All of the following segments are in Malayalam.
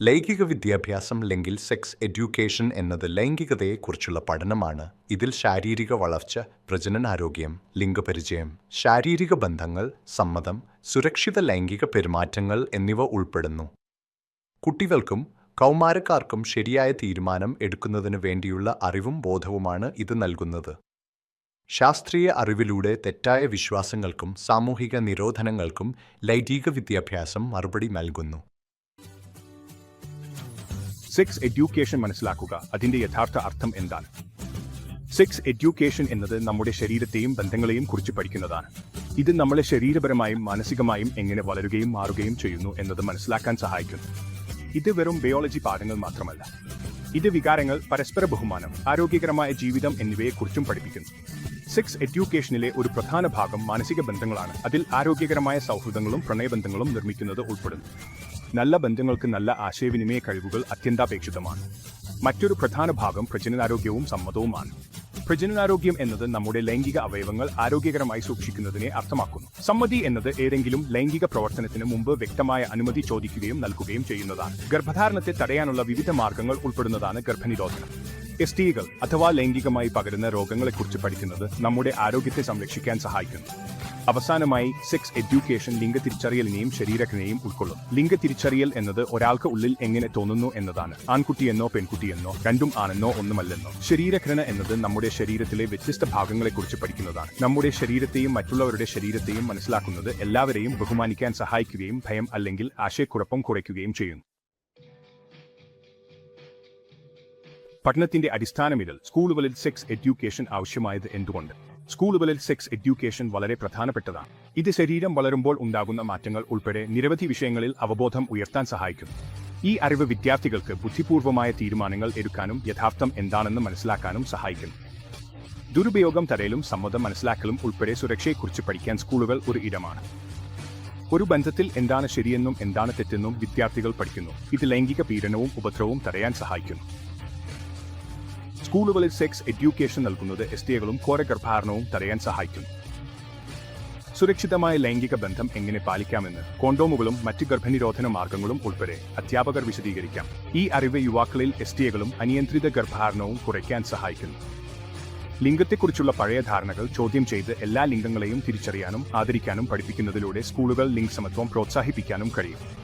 ലൈംഗിക വിദ്യാഭ്യാസം അല്ലെങ്കിൽ സെക്സ് എഡ്യൂക്കേഷൻ എന്നത് ലൈംഗികതയെക്കുറിച്ചുള്ള പഠനമാണ്. ഇതിൽ ശാരീരിക വളർച്ച പ്രജനനാരോഗ്യം ലിംഗപരിചയം ശാരീരിക ബന്ധങ്ങൾ സമ്മതം സുരക്ഷിത ലൈംഗിക പെരുമാറ്റങ്ങൾ എന്നിവ ഉൾപ്പെടുന്നു. കുട്ടികൾക്കും കൗമാരക്കാർക്കും ശരിയായ തീരുമാനം എടുക്കുന്നതിന് വേണ്ടിയുള്ള അറിവും ബോധവുമാണ് ഇത് നൽകുന്നത്. ശാസ്ത്രീയ അറിവിലൂടെ തെറ്റായ വിശ്വാസങ്ങൾക്കും സാമൂഹിക നിരോധനങ്ങൾക്കും ലൈംഗിക വിദ്യാഭ്യാസം മറുപടി നൽകുന്നു. സെക്സ് എഡ്യൂക്കേഷൻ മനസ്സിലാക്കുക. അതിന്റെ യഥാർത്ഥ അർത്ഥം എന്താണ്? സെക്സ് എഡ്യൂക്കേഷൻ എന്നത് നമ്മുടെ ശരീരത്തെയും ബന്ധങ്ങളെയും കുറിച്ച് പഠിക്കുന്നതാണ്. ഇത് നമ്മളെ ശരീരപരമായും മാനസികമായും എങ്ങനെ വളരുകയും മാറുകയും ചെയ്യുന്നു എന്നത് മനസ്സിലാക്കാൻ സഹായിക്കുന്നു. ഇത് വെറും ബയോളജി പാഠങ്ങൾ മാത്രമല്ല. ഇത് വികാരങ്ങൾ പരസ്പര ബഹുമാനം ആരോഗ്യകരമായ ജീവിതം എന്നിവയെക്കുറിച്ചും പഠിപ്പിക്കുന്നു. സെക്സ് എഡ്യൂക്കേഷനിലെ ഒരു പ്രധാന ഭാഗം മാനസിക ബന്ധങ്ങളാണ്. അതിൽ ആരോഗ്യകരമായ സൗഹൃദങ്ങളും പ്രണയബന്ധങ്ങളും നിർമ്മിക്കുന്നത് ഉൾപ്പെടുന്നു. നല്ല ബന്ധങ്ങൾക്ക് നല്ല ആശയവിനിമയ കഴിവുകൾ അത്യന്താപേക്ഷിതമാണ്. മറ്റൊരു പ്രധാന ഭാഗം പ്രജനനാരോഗ്യവും സമ്മതവുമാണ്. പ്രജനനാരോഗ്യം എന്നത് നമ്മുടെ ലൈംഗിക അവയവങ്ങൾ ആരോഗ്യകരമായി സൂക്ഷിക്കുന്നതിനെ അർത്ഥമാക്കുന്നു. സമ്മതി എന്നത് ഏതെങ്കിലും ലൈംഗിക പ്രവർത്തനത്തിന് മുമ്പ് വ്യക്തമായ അനുമതി ചോദിക്കുകയും നൽകുകയും ചെയ്യുന്നതാണ്. ഗർഭധാരണത്തെ തടയാനുള്ള വിവിധ മാർഗങ്ങൾ ഉൾപ്പെടുന്നതാണ് ഗർഭനിരോധനം. എസ് ടികൾ അഥവാ ലൈംഗികമായി പകരുന്ന രോഗങ്ങളെക്കുറിച്ച് പഠിക്കുന്നത് നമ്മുടെ ആരോഗ്യത്തെ സംരക്ഷിക്കാൻ സഹായിക്കുന്നു. അവസാനമായി സെക്സ് എഡ്യൂക്കേഷൻ ലിംഗ തിരിച്ചറിയലിനെയും ശരീരഘടനയും ഉൾക്കൊള്ളും ലിംഗ തിരിച്ചറിയൽ എന്നത് ഒരാൾക്ക് ഉള്ളിൽ എങ്ങനെ തോന്നുന്നു എന്നതാണ്. ആൺകുട്ടിയെന്നോ പെൺകുട്ടിയെന്നോ രണ്ടും ആണെന്നോ ഒന്നുമല്ലെന്നോ. ശരീരഘടന എന്നത് നമ്മുടെ ശരീരത്തിലെ വ്യത്യസ്ത ഭാഗങ്ങളെക്കുറിച്ച് പഠിക്കുന്നതാണ്. നമ്മുടെ ശരീരത്തെയും മറ്റുള്ളവരുടെ ശരീരത്തെയും മനസ്സിലാക്കുന്നത് എല്ലാവരെയും ബഹുമാനിക്കാൻ സഹായിക്കുകയും ഭയം അല്ലെങ്കിൽ ആശയക്കുഴപ്പം കുറയ്ക്കുകയും ചെയ്യുന്നു. പഠനത്തിന്റെ അടിസ്ഥാനമിടൽ സ്കൂളുകളിൽ സെക്സ് എഡ്യൂക്കേഷൻ ആവശ്യമായത് എന്തുകൊണ്ട്? സ്കൂളുകളിൽ സെക്സ് എഡ്യൂക്കേഷൻ വളരെ പ്രധാനപ്പെട്ടതാണ്. ഇത് ശരീരം വളരുമ്പോൾ ഉണ്ടാകുന്ന മാറ്റങ്ങൾ ഉൾപ്പെടെ നിരവധി വിഷയങ്ങളിൽ അവബോധം ഉയർത്താൻ സഹായിക്കുന്നു. ഈ അറിവ് വിദ്യാർത്ഥികൾക്ക് ബുദ്ധിപൂർവമായ തീരുമാനങ്ങൾ എടുക്കാനും യഥാർത്ഥം എന്താണെന്ന് മനസ്സിലാക്കാനും സഹായിക്കുന്നു. ദുരുപയോഗം തടയലും സമ്മതം മനസ്സിലാക്കലും ഉൾപ്പെടെ സുരക്ഷയെക്കുറിച്ച് പഠിക്കാൻ സ്കൂളുകൾ ഒരു ഇടമാണ്. ഒരു ബന്ധത്തിൽ എന്താണ് ശരിയെന്നും എന്താണ് തെറ്റെന്നും വിദ്യാർത്ഥികൾ പഠിക്കുന്നു. ഇത് ലൈംഗിക പീഡനവും ഉപദ്രവവും തടയാൻ സഹായിക്കുന്നു. സ്കൂളുകളിൽ സെക്സ് എഡ്യൂക്കേഷൻ നൽകുന്നത് എസ് ടികളും ഘോരഗർഭാരണവും തടയാൻ സഹായിക്കും. സുരക്ഷിതമായ ലൈംഗിക ബന്ധം എങ്ങനെ പാലിക്കാമെന്ന് കോണ്ടോമുകളും മറ്റ് ഗർഭനിരോധന മാർഗങ്ങളും ഉൾപ്പെടെ അധ്യാപകർ വിശദീകരിക്കാം. ഈ അറിവ് യുവാക്കളിൽ എസ് ടികളും അനിയന്ത്രിത ഗർഭാരണവും കുറയ്ക്കാൻ സഹായിക്കുന്നു. ലിംഗത്തെക്കുറിച്ചുള്ള പഴയ ധാരണകൾ ചോദ്യം ചെയ്ത് എല്ലാ ലിംഗങ്ങളെയും തിരിച്ചറിയാനും ആദരിക്കാനും പഠിപ്പിക്കുന്നതിലൂടെ സ്കൂളുകൾ ലിംഗസമത്വം പ്രോത്സാഹിപ്പിക്കാനും കഴിയും.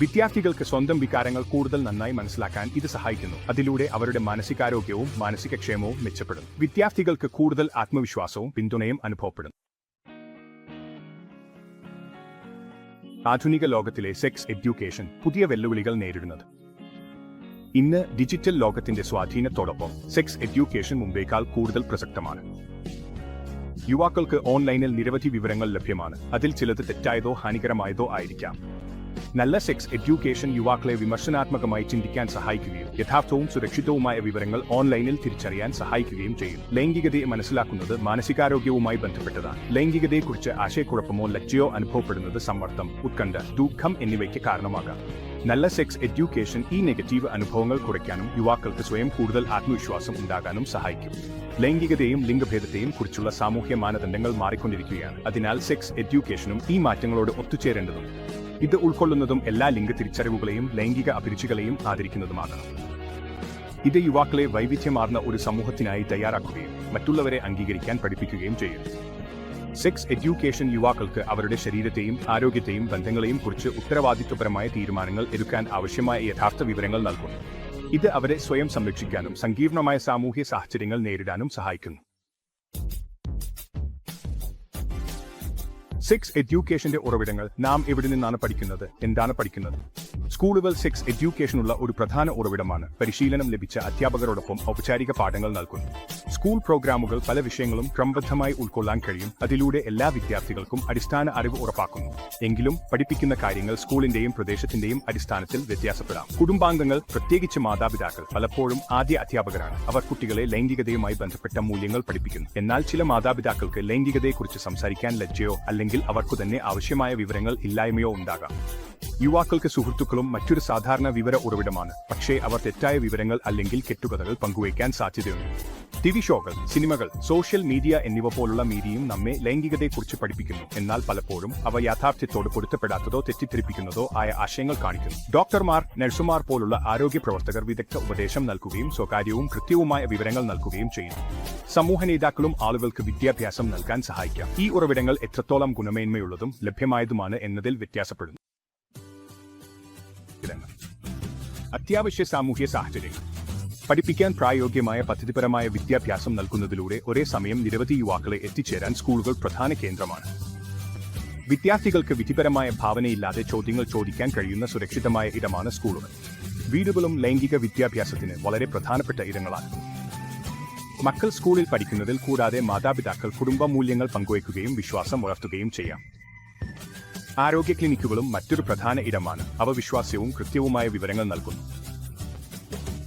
വിദ്യാർത്ഥികൾക്ക് സ്വന്തം വികാരങ്ങൾ കൂടുതൽ നന്നായി മനസ്സിലാക്കാൻ ഇത് സഹായിക്കുന്നു. അതിലൂടെ അവരുടെ മാനസികാരോഗ്യവും മാനസിക ക്ഷേമവും മെച്ചപ്പെടും. വിദ്യാർത്ഥികൾക്ക് കൂടുതൽ ആത്മവിശ്വാസവും പിന്തുണയും അനുഭവപ്പെടും. ആധുനിക ലോകത്തിലെ സെക്സ് എഡ്യൂക്കേഷൻ പുതിയ വെല്ലുവിളികൾ നേരിടുന്നത്. ഇന്ന് ഡിജിറ്റൽ ലോകത്തിന്റെ സ്വാധീനത്തോടൊപ്പം സെക്സ് എഡ്യൂക്കേഷൻ മുമ്പേക്കാൾ കൂടുതൽ പ്രസക്തമാണ്. യുവാക്കൾക്ക് ഓൺലൈനിൽ നിരവധി വിവരങ്ങൾ ലഭ്യമാണ്. അതിൽ ചിലത് തെറ്റായതോ ഹാനികരമായതോ ആയിരിക്കാം. നല്ല സെക്സ് എഡ്യൂക്കേഷൻ യുവാക്കളെ വിമർശനാത്മകമായി ചിന്തിക്കാൻ സഹായിക്കുകയും യഥാർത്ഥവും സുരക്ഷിതവുമായ വിവരങ്ങൾ ഓൺലൈനിൽ തിരിച്ചറിയാൻ സഹായിക്കുകയും ചെയ്യും. ലൈംഗികതയെ മനസ്സിലാക്കുന്നത് മാനസികാരോഗ്യവുമായി ബന്ധപ്പെട്ടതാണ്. ലൈംഗികതയെക്കുറിച്ച് ആശയക്കുഴപ്പമോ ലജ്ജയോ അനുഭവപ്പെടുന്നത് സമ്മർദ്ദം ഉത്കണ്ഠ ദുഃഖം എന്നിവയ്ക്ക് കാരണമാകാം. നല്ല സെക്സ് എഡ്യൂക്കേഷൻ ഈ നെഗറ്റീവ് അനുഭവങ്ങൾ കുറയ്ക്കാനും യുവാക്കൾക്ക് സ്വയം കൂടുതൽ ആത്മവിശ്വാസം ഉണ്ടാകാനും സഹായിക്കും. ലൈംഗികതയും ലിംഗഭേദത്തെയും കുറിച്ചുള്ള സാമൂഹ്യ മാനദണ്ഡങ്ങൾ മാറിക്കൊണ്ടിരിക്കുകയാണ്. അതിനാൽ സെക്സ് എഡ്യൂക്കേഷനും ഈ മാറ്റങ്ങളോട് ഒത്തുചേരേണ്ടതും ഇത് ഉൾക്കൊള്ളുന്നതും എല്ലാ ലിംഗ തിരിച്ചറിവുകളെയും ലൈംഗിക അഭിരുചികളെയും ആദരിക്കുന്നതുമാണ് ഇത് യുവാക്കളെ വൈവിധ്യമാർന്ന ഒരു സമൂഹത്തിനായി തയ്യാറാക്കുകയും മറ്റുള്ളവരെ അംഗീകരിക്കാൻ പഠിപ്പിക്കുകയും ചെയ്യും. സെക്സ് എഡ്യൂക്കേഷൻ യുവാക്കൾക്ക് അവരുടെ ശരീരത്തെയും ആരോഗ്യത്തെയും ബന്ധങ്ങളെയും കുറിച്ച് ഉത്തരവാദിത്വപരമായ തീരുമാനങ്ങൾ എടുക്കാൻ ആവശ്യമായ യഥാർത്ഥ വിവരങ്ങൾ നൽകുന്നു. ഇത് അവരെ സ്വയം സംരക്ഷിക്കാനും സങ്കീർണമായ സാമൂഹ്യ സാഹചര്യങ്ങൾ നേരിടാനും സഹായിക്കുന്നു. സെക്സ് എഡ്യൂക്കേഷന്റെ ഉറവിടങ്ങൾ നാം എവിടെ നിന്നാണ് പഠിക്കുന്നത്? എന്താണ് പഠിക്കുന്നത്? സ്കൂളുകൾ സെക്സ് എഡ്യൂക്കേഷനുള്ള ഒരു പ്രധാന ഉറവിടമാണ്. പരിശീലനം ലഭിച്ച അധ്യാപകരോടൊപ്പം ഔപചാരിക പാഠങ്ങൾ നൽകുന്നു. സ്കൂൾ പ്രോഗ്രാമുകൾ പല വിഷയങ്ങളും ക്രമബദ്ധമായി ഉൾക്കൊള്ളാൻ കഴിയും. അതിലൂടെ എല്ലാ വിദ്യാർത്ഥികൾക്കും അടിസ്ഥാന അറിവ് ഉറപ്പാക്കുന്നു. എങ്കിലും പഠിപ്പിക്കുന്ന കാര്യങ്ങൾ സ്കൂളിന്റെയും പ്രദേശത്തിന്റെയും അടിസ്ഥാനത്തിൽ വ്യത്യാസപ്പെടാം. കുടുംബാംഗങ്ങൾ പ്രത്യേകിച്ച് മാതാപിതാക്കൾ പലപ്പോഴും ആദ്യ അധ്യാപകരാണ്. അവർ കുട്ടികളെ ലൈംഗികതയുമായി ബന്ധപ്പെട്ട മൂല്യങ്ങൾ പഠിപ്പിക്കുന്നു. എന്നാൽ ചില മാതാപിതാക്കൾക്ക് ലൈംഗികതയെക്കുറിച്ച് സംസാരിക്കാൻ ലജ്ജയോ അല്ലെങ്കിൽ അവർക്കു തന്നെ ആവശ്യമായ വിവരങ്ങൾ ഇല്ലായ്മയോ ഉണ്ടാകാം. യുവാക്കൾക്ക് സുഹൃത്തുക്കളും മറ്റൊരു സാധാരണ വിവര ഉറവിടമാണ്. പക്ഷേ അവർ തെറ്റായ വിവരങ്ങൾ അല്ലെങ്കിൽ കെട്ടുകഥകൾ പങ്കുവയ്ക്കാൻ സാധ്യതയുണ്ട്. ടി വി ഷോകൾ സിനിമകൾ സോഷ്യൽ മീഡിയ എന്നിവ പോലുള്ള മീഡിയയും നമ്മെ ലൈംഗികതയെക്കുറിച്ച് പഠിപ്പിക്കുന്നു. എന്നാൽ പലപ്പോഴും അവ യാഥാർത്ഥ്യത്തോട് പൊരുത്തപ്പെടാത്തതോ തെറ്റിദ്ധരിപ്പിക്കുന്നതോ ആയ ആശയങ്ങൾ കാണിക്കുന്നു. ഡോക്ടർമാർ നഴ്സുമാർ പോലുള്ള ആരോഗ്യ പ്രവർത്തകർ വിദഗ്ധ ഉപദേശം നൽകുകയും സ്വകാര്യവും കൃത്യവുമായ വിവരങ്ങൾ നൽകുകയും ചെയ്യുന്നു. സമൂഹ നേതാക്കളും ആളുകൾക്ക് വിദ്യാഭ്യാസം നൽകാൻ സഹായിക്കാം. ഈ ഉറവിടങ്ങൾ എത്രത്തോളം ഗുണമേന്മയുള്ളതും ലഭ്യമായതുമാണ് എന്നതിൽ വ്യത്യാസപ്പെടുന്നു. അത്യാവശ്യ സാമൂഹ്യ സാഹചര്യങ്ങൾ. പഠിപ്പിക്കാൻ പ്രായോഗികമായ പദ്ധതിപരമായ വിദ്യാഭ്യാസം നൽകുന്നതിലൂടെ ഒരേ സമയം നിരവധി യുവാക്കളെ എത്തിച്ചേരാൻ സ്കൂളുകൾ പ്രധാന കേന്ദ്രമാണ്. വിദ്യാർത്ഥികൾക്ക് വിധിപരമായ ഭാവനയില്ലാതെ ചോദ്യങ്ങൾ ചോദിക്കാൻ കഴിയുന്ന സുരക്ഷിതമായ ഇടമാണ് സ്കൂളുകൾ. വീടുകളും ലൈംഗിക വിദ്യാഭ്യാസത്തിന് വളരെ പ്രധാനപ്പെട്ട ഇടങ്ങളാണ്. മക്കൾ സ്കൂളിൽ പഠിക്കുന്നതിൽ കൂടാതെ മാതാപിതാക്കൾ കുടുംബ മൂല്യങ്ങൾ പങ്കുവയ്ക്കുകയും വിശ്വാസം വളർത്തുകയും ചെയ്യാം. ആരോഗ്യ ക്ലിനിക്കുകളും മറ്റൊരു പ്രധാന ഇടമാണ്. അവ വിശ്വാസ്യവും കൃത്യവുമായ വിവരങ്ങൾ നൽകുന്നു.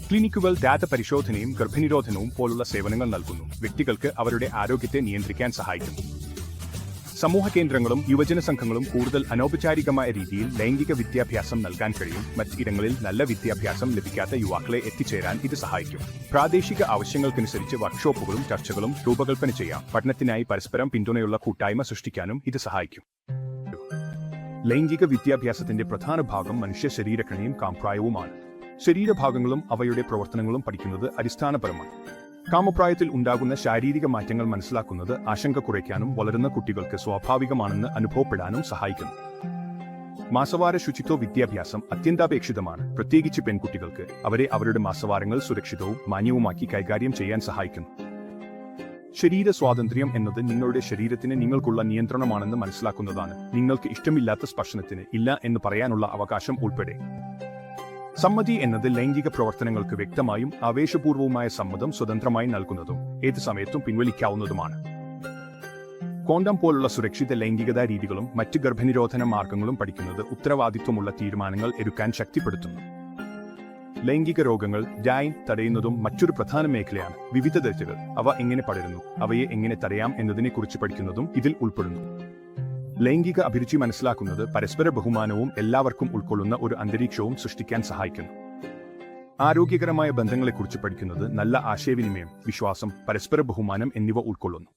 ക്ലിനിക്കുകൾ ഡാറ്റ പരിശോധനയും ഗർഭനിരോധനവും പോലുള്ള സേവനങ്ങൾ നൽകുന്നു. വ്യക്തികൾക്ക് അവരുടെ ആരോഗ്യത്തെ നിയന്ത്രിക്കാൻ സഹായിക്കുന്നു. സമൂഹ കേന്ദ്രങ്ങളും യുവജന സംഘങ്ങളും കൂടുതൽ അനൗപചാരികമായ രീതിയിൽ ലൈംഗിക വിദ്യാഭ്യാസം നൽകാൻ കഴിയും. മറ്റിടങ്ങളിൽ നല്ല വിദ്യാഭ്യാസം ലഭിക്കാത്ത യുവാക്കളെ എത്തിച്ചേരാൻ ഇത് സഹായിക്കും. പ്രാദേശിക ആവശ്യങ്ങൾക്കനുസരിച്ച് വർക്ക്ഷോപ്പുകളും ചർച്ചകളും രൂപകൽപ്പന ചെയ്യാം. പഠനത്തിനായി പരസ്പരം പിന്തുണയുള്ള കൂട്ടായ്മ സൃഷ്ടിക്കാനും ഇത് സഹായിക്കും. ലൈംഗിക വിദ്യാഭ്യാസത്തിന്റെ പ്രധാന ഭാഗം മനുഷ്യ ശരീരഘടനയും കാംപ്രായവുമാണ് ശരീരഭാഗങ്ങളും അവയുടെ പ്രവർത്തനങ്ങളും പഠിക്കുന്നത് അടിസ്ഥാനപരമാണ്. കാമപ്രായത്തിൽ ഉണ്ടാകുന്ന ശാരീരിക മാറ്റങ്ങൾ മനസ്സിലാക്കുന്നത് ആശങ്ക കുറയ്ക്കാനും വളരുന്ന കുട്ടികൾക്ക് സ്വാഭാവികമാണെന്ന് അനുഭവപ്പെടാനും സഹായിക്കുന്നു. മാസവാര ശുചിത്വ വിദ്യാഭ്യാസം അത്യന്താപേക്ഷിതമാണ്. പ്രത്യേകിച്ച് പെൺകുട്ടികൾക്ക് അവരെ അവരുടെ മാസവാരങ്ങൾ സുരക്ഷിതവും മാന്യവുമാക്കി കൈകാര്യം ചെയ്യാൻ സഹായിക്കുന്നു. ശരീര സ്വാതന്ത്ര്യം എന്നത് നിങ്ങളുടെ ശരീരത്തിന് നിങ്ങൾക്കുള്ള നിയന്ത്രണമാണെന്ന് മനസ്സിലാക്കുന്നതാണ്. നിങ്ങൾക്ക് ഇഷ്ടമില്ലാത്ത സ്പർശനത്തിന് ഇല്ല എന്ന് പറയാനുള്ള അവകാശം ഉൾപ്പെടെ. സമ്മതി എന്നത് ലൈംഗിക പ്രവർത്തനങ്ങൾക്ക് വ്യക്തമായും ആവേശപൂർവവുമായ സമ്മതം സ്വതന്ത്രമായി നൽകുന്നതും ഏത് സമയത്തും പിൻവലിക്കാവുന്നതുമാണ്. കോണ്ടം പോലുള്ള സുരക്ഷിത ലൈംഗികതാ രീതികളും മറ്റ് ഗർഭനിരോധന മാർഗങ്ങളും പഠിക്കുന്നത് ഉത്തരവാദിത്വമുള്ള തീരുമാനങ്ങൾ എടുക്കാൻ ശക്തിപ്പെടുത്തുന്നു. ലൈംഗിക രോഗങ്ങൾ ഡായൻ തടയുന്നതും മറ്റൊരു പ്രധാന മേഖലയാണ്. വിവിധ ദശകൾ അവ എങ്ങനെ പടരുന്നു? അവയെ എങ്ങനെ തടയാം എന്നതിനെക്കുറിച്ച് പഠിക്കുന്നതും ഇതിൽ ഉൾപ്പെടുന്നു. ലൈംഗിക അഭിരുചി മനസ്സിലാക്കുന്നത് പരസ്പര ബഹുമാനവും എല്ലാവർക്കും ഉൾക്കൊള്ളുന്ന ഒരു അന്തരീക്ഷവും സൃഷ്ടിക്കാൻ സഹായിക്കുന്നു. ആരോഗ്യകരമായ ബന്ധങ്ങളെക്കുറിച്ച് പഠിക്കുന്നത് നല്ല ആശയവിനിമയം വിശ്വാസം പരസ്പര ബഹുമാനം എന്നിവ ഉൾക്കൊള്ളുന്നു.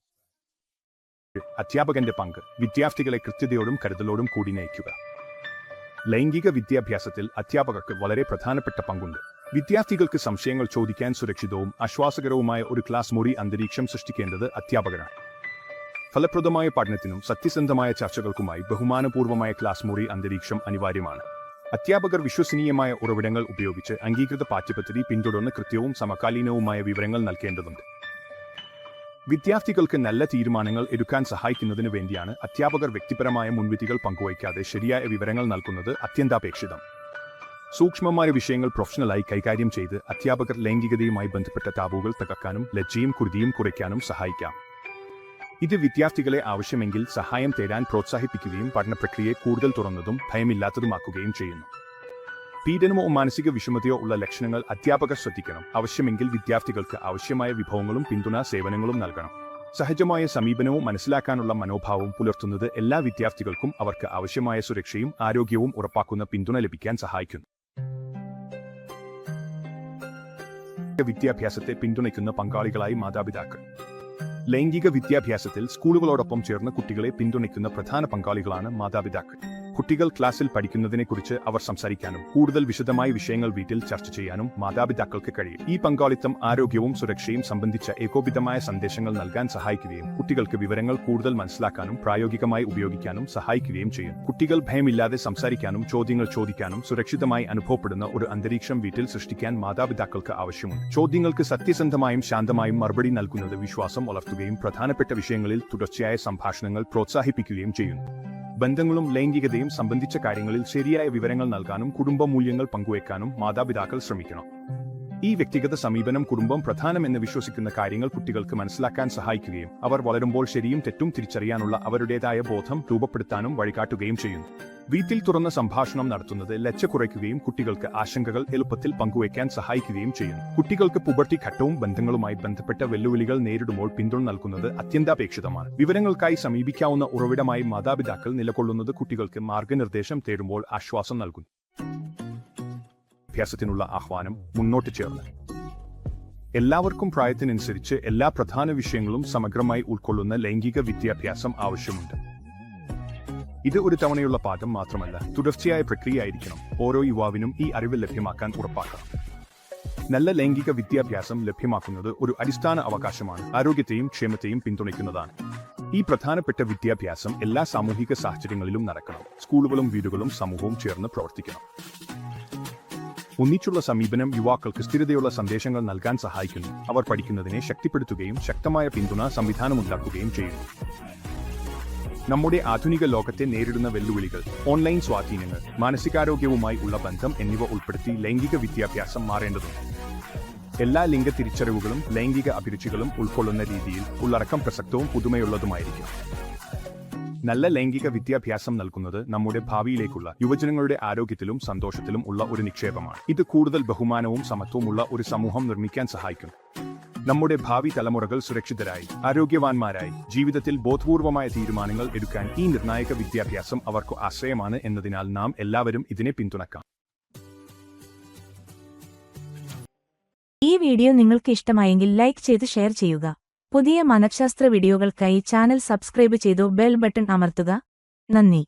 അധ്യാപകന്റെ പങ്ക് വിദ്യാർത്ഥികളെ കൃത്യതയോടും കരുതലോടും കൂടി നയിക്കുക. ലൈംഗിക വിദ്യാഭ്യാസത്തിൽ അധ്യാപകർക്ക് വളരെ പ്രധാനപ്പെട്ട പങ്കുണ്ട്. വിദ്യാർത്ഥികൾക്ക് സംശയങ്ങൾ ചോദിക്കാൻ സുരക്ഷിതവും ആശ്വാസകരവുമായ ഒരു ക്ലാസ് മുറി അന്തരീക്ഷം സൃഷ്ടിക്കേണ്ടത് അധ്യാപകരാണ് ഫലപ്രദമായ പഠനത്തിനും സത്യസന്ധമായ ചർച്ചകൾക്കുമായി ബഹുമാനപൂർവമായ ക്ലാസ് മുറി അന്തരീക്ഷം അനിവാര്യമാണ്. അധ്യാപകർ വിശ്വസനീയമായ ഉറവിടങ്ങൾ ഉപയോഗിച്ച് അംഗീകൃത പാഠ്യപദ്ധതി പിന്തുടർന്ന് കൃത്യവും സമകാലീനവുമായ വിവരങ്ങൾ നൽകേണ്ടതുണ്ട്. വിദ്യാർത്ഥികൾക്ക് നല്ല തീരുമാനങ്ങൾ എടുക്കാൻ സഹായിക്കുന്നതിന് വേണ്ടിയാണ് അധ്യാപകർ വ്യക്തിപരമായ മുൻവിധികൾ പങ്കുവയ്ക്കാതെ ശരിയായ വിവരങ്ങൾ നൽകുന്നത് അത്യന്താപേക്ഷിതം. സൂക്ഷ്മമായ വിഷയങ്ങൾ പ്രൊഫഷണലായി കൈകാര്യം ചെയ്ത് അധ്യാപകർ ലൈംഗികതയുമായി ബന്ധപ്പെട്ട ടാബുകൾ തകർക്കാനും ലജ്ജയും കുരുതിയും കുറയ്ക്കാനും സഹായിക്കാം. ഇത് വിദ്യാർത്ഥികളെ ആവശ്യമെങ്കിൽ സഹായം തേടാൻ പ്രോത്സാഹിപ്പിക്കുകയും പഠന പ്രക്രിയയെ കൂടുതൽ തുറന്നതും ഭയമില്ലാത്തതുമാക്കുകയും ചെയ്യുന്നു. പീഡനമോ മാനസിക വിഷമതയോ ഉള്ള ലക്ഷണങ്ങൾ അധ്യാപകർ ശ്രദ്ധിക്കണം. ആവശ്യമെങ്കിൽ വിദ്യാർത്ഥികൾക്ക് ആവശ്യമായ വിഭവങ്ങളും പിന്തുണ സേവനങ്ങളും നൽകണം. സഹജമായ സമീപനവും മനസ്സിലാക്കാനുള്ള മനോഭാവവും പുലർത്തുന്നത് എല്ലാ വിദ്യാർത്ഥികൾക്കും അവർക്ക് ആവശ്യമായ സുരക്ഷയും ആരോഗ്യവും ഉറപ്പാക്കുന്ന പിന്തുണ ലഭിക്കാൻ സഹായിക്കുന്നു. വിദ്യാഭ്യാസത്തെ പിന്തുണയ്ക്കുന്ന പങ്കാളികളായി മാതാപിതാക്കൾ. ലൈംഗിക വിദ്യാഭ്യാസത്തിൽ സ്കൂളുകളോടൊപ്പം ചേർന്ന് കുട്ടികളെ പിന്തുണയ്ക്കുന്ന പ്രധാന പങ്കാളികളാണ് മാതാപിതാക്കൾ. കുട്ടികൾ ക്ലാസ്സിൽ പഠിക്കുന്നതിനെക്കുറിച്ച് അവർ സംസാരിക്കാനും കൂടുതൽ വിശദമായ വിഷയങ്ങൾ വീട്ടിൽ ചർച്ച ചെയ്യാനും മാതാപിതാക്കൾക്ക് കഴിയും. ഈ പങ്കാളിത്തം ആരോഗ്യവും സുരക്ഷയും സംബന്ധിച്ച ഏകോപിതമായ സന്ദേശങ്ങൾ നൽകാൻ സഹായിക്കുകയും കുട്ടികൾക്ക് വിവരങ്ങൾ കൂടുതൽ മനസ്സിലാക്കാനും പ്രായോഗികമായി ഉപയോഗിക്കാനും സഹായിക്കുകയും ചെയ്യും. കുട്ടികൾ ഭയമില്ലാതെ സംസാരിക്കാനും ചോദ്യങ്ങൾ ചോദിക്കാനും സുരക്ഷിതമായി അനുഭവപ്പെടുന്ന ഒരു അന്തരീക്ഷം വീട്ടിൽ സൃഷ്ടിക്കാൻ മാതാപിതാക്കൾക്ക് ആവശ്യമുണ്ട്. ചോദ്യങ്ങൾക്ക് സത്യസന്ധമായും ശാന്തമായും മറുപടി നൽകുന്നത് വിശ്വാസം വളർത്തുകയും പ്രധാനപ്പെട്ട വിഷയങ്ങളിൽ തുടർച്ചയായ സംഭാഷണങ്ങൾ പ്രോത്സാഹിപ്പിക്കുകയും ചെയ്യുന്നു. ബന്ധങ്ങളും ലൈംഗികതയും സംബന്ധിച്ച കാര്യങ്ങളിൽ ശരിയായ വിവരങ്ങൾ നൽകാനും കുടുംബ മൂല്യങ്ങൾ പങ്കുവയ്ക്കാനും മാതാപിതാക്കൾ ശ്രമിക്കണം. ഈ വ്യക്തിഗത സമീപനം കുടുംബം പ്രധാനമെന്ന് വിശ്വസിക്കുന്ന കാര്യങ്ങൾ കുട്ടികൾക്ക് മനസ്സിലാക്കാൻ സഹായിക്കുകയും അവർ വളരുമ്പോൾ ശരിയും തെറ്റും തിരിച്ചറിയാനുള്ള അവരുടേതായ ബോധം രൂപപ്പെടുത്താനും വഴികാട്ടുകയും ചെയ്യുന്നു. വീട്ടിൽ തുറന്ന സംഭാഷണം നടത്തുന്നത് ലച്ച കുറയ്ക്കുകയും കുട്ടികൾക്ക് ആശങ്കകൾ എളുപ്പത്തിൽ പങ്കുവയ്ക്കാൻ സഹായിക്കുകയും ചെയ്യുന്നു. കുട്ടികൾക്ക് പുബർട്ടി ഘട്ടവും ബന്ധങ്ങളുമായി ബന്ധപ്പെട്ട വെല്ലുവിളികൾ നേരിടുമ്പോൾ പിന്തുണ നൽകുന്നത് അത്യന്താപേക്ഷിതമാണ്. വിവരങ്ങൾക്കായി സമീപിക്കാവുന്ന ഉറവിടമായി മാതാപിതാക്കൾ നിലകൊള്ളുന്നത് കുട്ടികൾക്ക് മാർഗനിർദ്ദേശം തേടുമ്പോൾ ആശ്വാസം നൽകുന്നു. അഭ്യാസത്തിനുള്ള ആഹ്വാനം മുന്നോട്ട് ചേർന്ന്. എല്ലാവർക്കും പ്രായത്തിനനുസരിച്ച് എല്ലാ പ്രധാന വിഷയങ്ങളും സമഗ്രമായി ഉൾക്കൊള്ളുന്ന ലൈംഗിക വിദ്യാഭ്യാസം ആവശ്യമുണ്ട്. ഇത് ഒരു തവണയുള്ള പാഠം മാത്രമല്ല തുടർച്ചയായ പ്രക്രിയയായിരിക്കണം. ഓരോ യുവാവിനും ഈ അറിവ് ലഭ്യമാക്കാൻ ഉറപ്പാക്കണം നല്ല ലൈംഗിക വിദ്യാഭ്യാസം ലഭ്യമാക്കുന്നത് ഒരു അടിസ്ഥാന അവകാശമാണ് ആരോഗ്യത്തെയും ക്ഷേമത്തെയും പിന്തുണയ്ക്കുന്നതാണ്. ഈ പ്രധാനപ്പെട്ട വിദ്യാഭ്യാസം എല്ലാ സാമൂഹിക സാഹചര്യങ്ങളിലും നടക്കണം സ്കൂളുകളും വീടുകളും സമൂഹവും ചേർന്ന് പ്രവർത്തിക്കണം. ഒന്നിച്ചുള്ള സമീപനം യുവാക്കൾക്ക് സ്ഥിരതയുള്ള സന്ദേശങ്ങൾ നൽകാൻ സഹായിക്കുന്നു. അവർ പഠിക്കുന്നതിനെ ശക്തിപ്പെടുത്തുകയും ശക്തമായ പിന്തുണ സംവിധാനമുണ്ടാക്കുകയും ചെയ്യുന്നു. നമ്മുടെ ആധുനിക ലോകത്തെ നേരിടുന്ന വെല്ലുവിളികൾ ഓൺലൈൻ സ്വാധീനങ്ങൾ മാനസികാരോഗ്യവുമായി ഉള്ള ബന്ധം എന്നിവ ഉൾപ്പെടുത്തി ലൈംഗിക വിദ്യാഭ്യാസം മാറേണ്ടതുണ്ട്. എല്ലാ ലിംഗ തിരിച്ചറിവുകളും ലൈംഗിക അഭിരുചികളും ഉൾക്കൊള്ളുന്ന രീതിയിൽ ഉള്ളടക്കം പ്രസക്തവും പുതുമയുള്ളതുമായിരിക്കും. നല്ല ലൈംഗിക വിദ്യാഭ്യാസം നൽകുന്നത് നമ്മുടെ ഭാവിയിലേക്കുള്ള യുവജനങ്ങളുടെ ആരോഗ്യത്തിലും സന്തോഷത്തിലും ഉള്ള ഒരു നിക്ഷേപമാണ്. ഇത് കൂടുതൽ ബഹുമാനവും സമത്വവുമുള്ള ഒരു സമൂഹം നിർമ്മിക്കാൻ സഹായിക്കും. നമ്മുടെ ഭാവി തലമുറകൾ സുരക്ഷിതരായി ആരോഗ്യവാന്മാരായി ജീവിതത്തിൽ ബോധപൂർവമായ തീരുമാനങ്ങൾ എടുക്കാൻ ഈ നിർണായക വിദ്യാഭ്യാസം അവർക്ക് ആശ്രയമാണ് എന്നതിനാൽ നാം എല്ലാവരും ഇതിനെ പിന്തുണക്കാം. ഈ വീഡിയോ നിങ്ങൾക്ക് ഇഷ്ടമായെങ്കിൽ ലൈക്ക് ചെയ്ത് ഷെയർ ചെയ്യുക. പുതിയ മനഃശാസ്ത്ര വീഡിയോകൾക്കായി ചാനൽ സബ്സ്ക്രൈബ് ചെയ്തു ബെൽ ബട്ടൺ അമർത്തുക. നന്ദി.